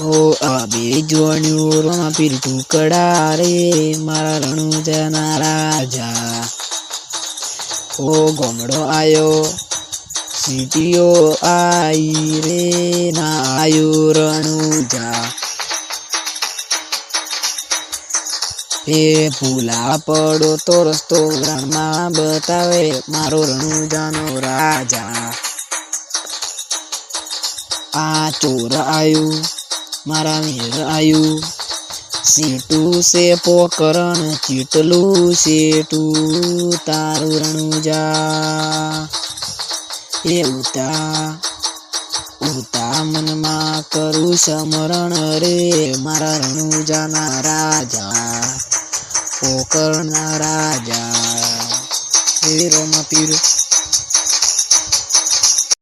ઓ અબે જોણ્યું રોમા પીર ટુકડા રે, મારા રણુજાના રાજા ઓ ગોમડો આયો, સીટીઓ આઈ રે ના આયો રણુજા. એ ભૂલા પડો તો રસ્તો રણમાં બતાવે, મારો રણુજાનો રાજા. આ ચોર આયું મારા આયું. સીટું છે પોકરણ, ચીટલું સેટું તારું રણુજા. એ ઉતા ઉતા મનમાં કરું સમરણ રે, મારા રણુજાના રાજા પોકરના રાજા. એ રોમા પીર